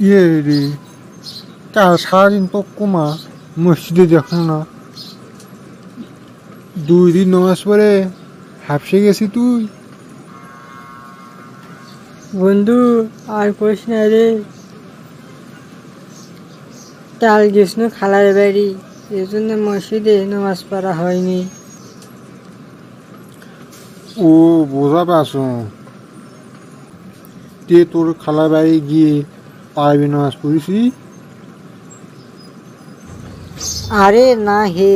ইয়ে কাল সারাদিন তো কমা মসজিদে দেখো না। দুই দিন নামাজ পড়ে হাফসে গেছি তুই। বন্ধু আর করিস না রে। কাল গেছিল খালার বাড়ি এই জন্য মসজিদে নামাজ পড়া হয়নি। ও বোঝা পাস তে তোর খালা বাড়ি গিয়ে পারবি নামাজ পড়েছি আরে না হে।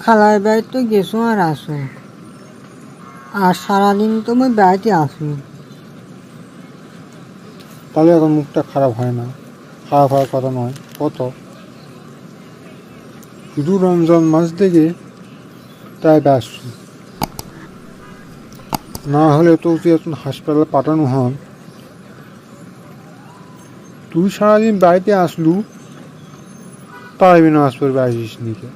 খালার বাড়ি তো গেছো আর আসো। আর সারাদিন তো আমি বাড়িতে আসি। তাহলে এখন মুখটা খারাপ হয় না। খারাপ হওয়ার কথা নয় কত? শুধু রমজান মাস থেকে তাই ব্যস্ত। না হলে তো তুই এখন হাসপাতালে পাঠানো হন তুই সারাদিন বাড়িতে আসলু তাই নামাজ পড়বে আসিস নিকে?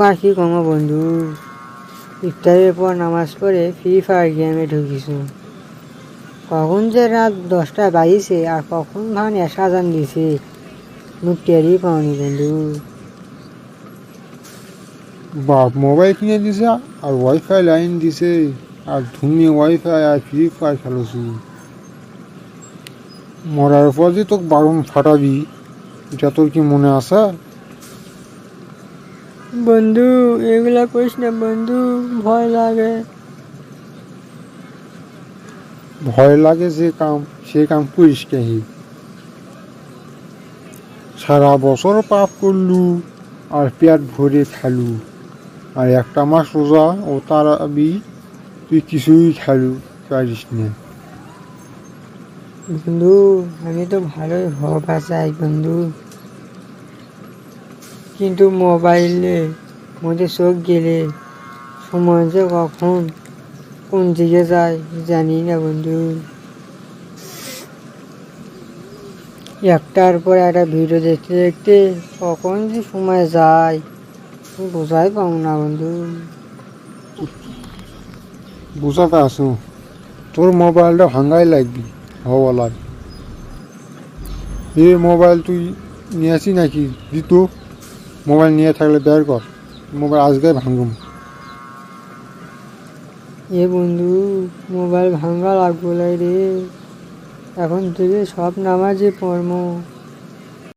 আর কি কমো বন্ধু? ইফতারের পর নামাজ পড়ে ফ্রি ফায়ার গেমে ঢুকিস। কখন যে রাত দশটা বাজিছে আর কখন ভান এসাজান দিছে? মুখ টেরই পাওনি বন্ধু। বাপ মোবাইল কিনে দিছে আর ওয়াইফাই লাইন দিছে আর তুমি ওয়াইফাই আর ফ্রি ফায়ার খেলোছি মরার পর যে তোকে বারণ ফাটাবি এটা তোর কি মনে আসা বন্ধু এগুলা করিস না বন্ধু ভয় লাগে। ভয় লাগে যে কাম সে কাম করিস কেহি? সারা বছর পাপ করলু আর পেট ভরে খেলু। আর একটা মাস রোজা ও তারাবি তুই কিছুই খেলু পারিস না। বন্ধু, আমি তো ভালোই হওয়া চাই বন্ধু। কিন্তু মোবাইলে মধ্যে চোখ গেলে সময় যে কখন কোন দিকে যায় জানি না বন্ধু। একটার পর একটা ভিডিও দেখতে দেখতে কখন যে সময় যায় বোঝাই পাবো না বন্ধু। বুঝাতে আসো। তোর মোবাইলটা ভাঙ্গাই লাগবি। হওয়ালার এ মোবাইল তুই নিয়ে আসি নাকি? দিতু মোবাইল নিয়ে থাকলে বের কর। মোবাইল আজকে ভাঙুম। এ বন্ধু, মোবাইল ভাঙ্গা লাগবো রে। এখন থেকে সব নামাজে পড়মো।